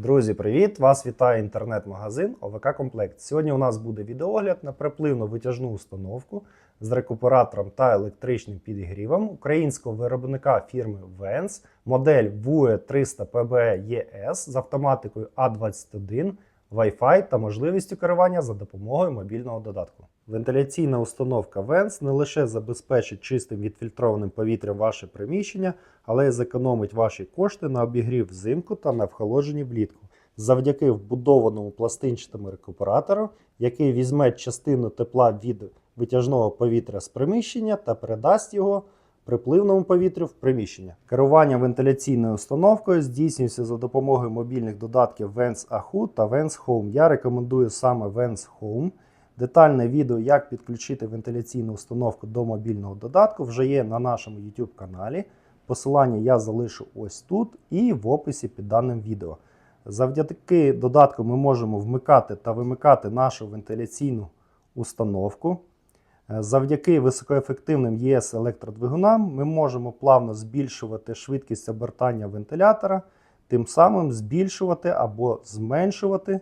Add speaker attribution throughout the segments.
Speaker 1: Друзі, привіт! Вас вітає інтернет-магазин ОВК Комплект. Сьогодні у нас буде відеогляд на припливну витяжну установку з рекуператором та електричним підігрівом українського виробника фірми Vens, модель VUE 300 PBE ES з автоматикою A21, Wi-Fi та можливістю керування за допомогою мобільного додатку. Вентиляційна установка Vents не лише забезпечить чистим відфільтрованим повітрям ваше приміщення, але й зекономить ваші кошти на обігрів взимку та на вхолодженні влітку. Завдяки вбудованому пластинчатому рекуператору, який візьме частину тепла від витяжного повітря з приміщення та передасть його припливному повітрю в приміщення. Керування вентиляційною установкою здійснюється за допомогою мобільних додатків Vents AHU та Vents Home. Я рекомендую саме Vents Home. Детальне відео, як підключити вентиляційну установку до мобільного додатку, вже є на нашому YouTube каналі. Посилання я залишу ось тут і в описі під даним відео. Завдяки додатку ми можемо вмикати та вимикати нашу вентиляційну установку. Завдяки високоефективним ЄС електродвигунам ми можемо плавно збільшувати швидкість обертання вентилятора, тим самим збільшувати або зменшувати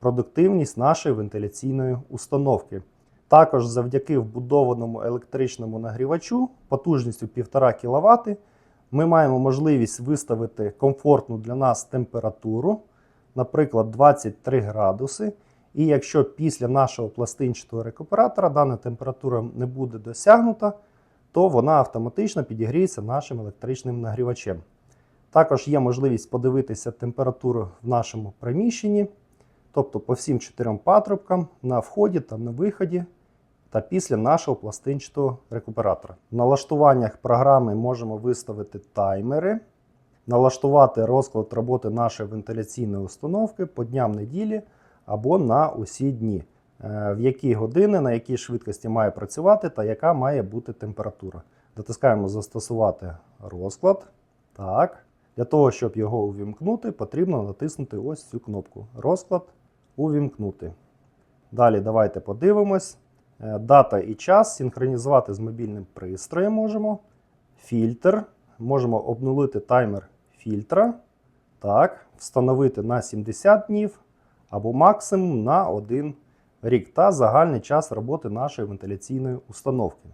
Speaker 1: продуктивність нашої вентиляційної установки. Також завдяки вбудованому електричному нагрівачу потужністю 1,5 кВт ми маємо можливість виставити комфортну для нас температуру, наприклад, 23 градуси. І якщо після нашого пластинчатого рекуператора дана температура не буде досягнута, то вона автоматично підігріється нашим електричним нагрівачем. Також є можливість подивитися температуру в нашому приміщенні, тобто по всім чотирьом патрубкам на вході та на виході та після нашого пластинчатого рекуператора. В налаштуваннях програми можемо виставити таймери, налаштувати розклад роботи нашої вентиляційної установки по дням неділі або на усі дні, Е, в які години, на якій швидкості має працювати та яка має бути температура. Дотискаємо застосувати розклад. Так. Для того, щоб його увімкнути, потрібно натиснути ось цю кнопку Розклад увімкнути. Далі давайте подивимось. Е, Дата і час синхронізувати з мобільним пристроєм можемо. Фільтр. Можемо обнулити таймер фільтра. Так, встановити на 70 днів або максимум на 1 рік та загальний час роботи нашої вентиляційної установки.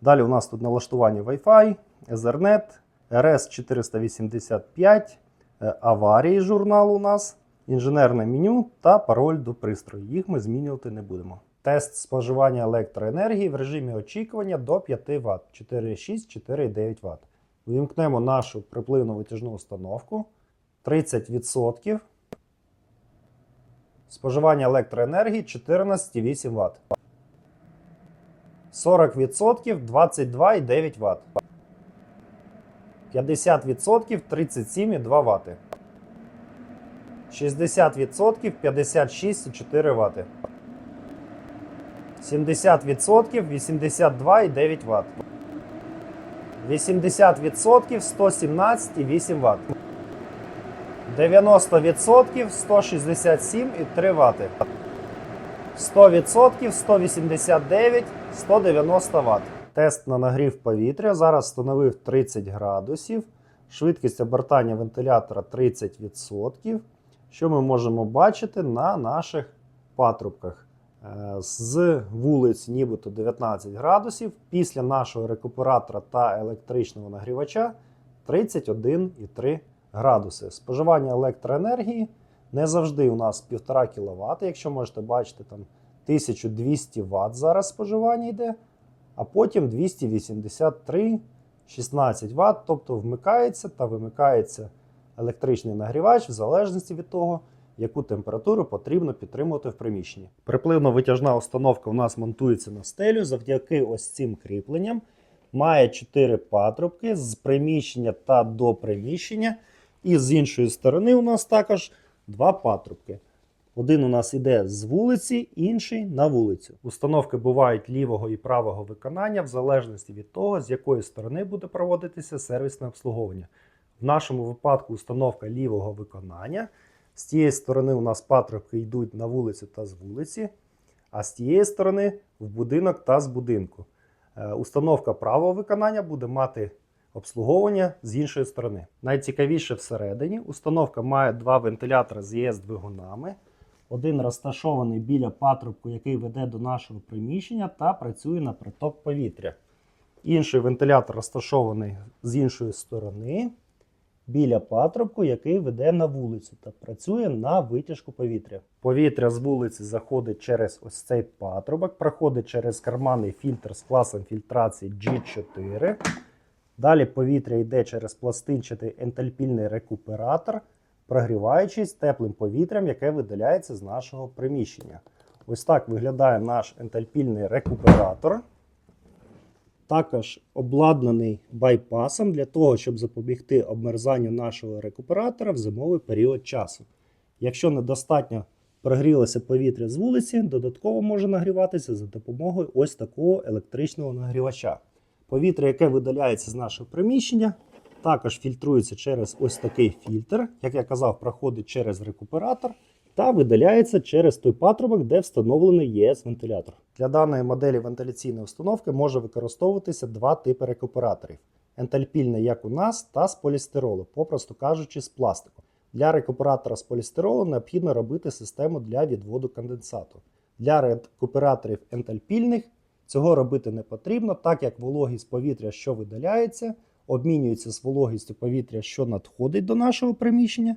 Speaker 1: Далі у нас тут налаштування Wi-Fi, Ethernet, RS485, е, аварії журнал у нас, інженерне меню та пароль до пристрою. Їх ми змінювати не будемо. Тест споживання електроенергії в режимі очікування до 5 Вт 4,6-4,9 Вт. Увімкнемо нашу припливну витяжну установку 30%. Споживання електроенергії 14,8 Вт. 40% 22,9 Вт. 50% 37,2 Вт. 60% 56,4 Вт. 70% 82,9 Вт. 80% 117,8 Вт. 90% 167,3 Вт. 100% 189 190 Вт. Тест на нагрів повітря зараз встановив 30 градусів. Швидкість обертання вентилятора 30%. Що ми можемо бачити на наших патрубках. Е, З вулиць нібито 19 градусів. Після нашого рекуператора та електричного нагрівача 31,3 градуси. Споживання електроенергії не завжди у нас 1,5 кВт. Якщо можете бачити, там 1200 Вт зараз споживання йде, а потім 283 16 Вт, тобто вмикається та вимикається електричний нагрівач в залежності від того, яку температуру потрібно підтримувати в приміщенні. Припливно-витяжна установка у нас монтується на стелю завдяки ось цим кріпленням. Має 4 патрубки з приміщення та до приміщення. І з іншої сторони у нас також два патрубки. Один у нас іде з вулиці, інший на вулицю. Установки бувають лівого і правого виконання в залежності від того, з якої сторони буде проводитися сервісне обслуговування. В нашому випадку установка лівого виконання. З тієї сторони у нас патрубки йдуть на вулицю та з вулиці, а з тієї сторони в будинок та з будинку. Е, Установка правого виконання буде мати обслуговування з іншої сторони. Найцікавіше всередині установка має два вентилятори з ЄС двигунами. Один розташований біля патрубку, який веде до нашого приміщення та працює на приток повітря. Інший вентилятор розташований з іншої сторони біля патрубку, який веде на вулицю та працює на витяжку повітря. Повітря з вулиці заходить через ось цей патрубок, проходить через карманний фільтр з класом фільтрації G4. Далі повітря йде через пластинчатий ентальпільний рекуператор, прогріваючись теплим повітрям, яке видаляється з нашого приміщення. Ось так виглядає наш ентальпільний рекуператор. Також обладнаний байпасом для того, щоб запобігти обмерзанню нашого рекуператора в зимовий період часу. Якщо недостатньо прогрілося повітря з вулиці, додатково може нагріватися за допомогою ось такого електричного нагрівача. Повітря, яке видаляється з нашого приміщення, також фільтрується через ось такий фільтр, як я казав, проходить через рекуператор та видаляється через той патрубок, де встановлений ЄС вентилятор. Для даної моделі вентиляційної установки може використовуватися два типи рекуператорів: ентальпільний, як у нас, та з полістиролу, попросту кажучи, з пластику. Для рекуператора з полістиролу необхідно робити систему для відводу конденсату. Для рекуператорів ентальпільних цього робити не потрібно, так як вологість повітря, що видаляється, обмінюється з вологістю повітря, що надходить до нашого приміщення.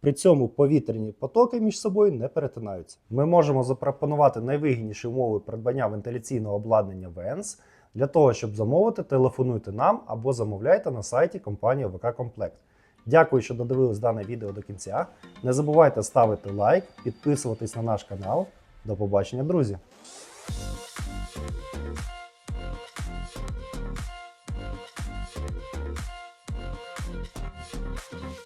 Speaker 1: При цьому повітряні потоки між собою не перетинаються. Ми можемо запропонувати найвигідніші умови придбання вентиляційного обладнання VENS. Для того, щоб замовити, телефонуйте нам або замовляйте на сайті компанії ВК Комплект. Дякую, що додивились дане відео до кінця. Не забувайте ставити лайк, підписуватись на наш канал. До побачення, друзі!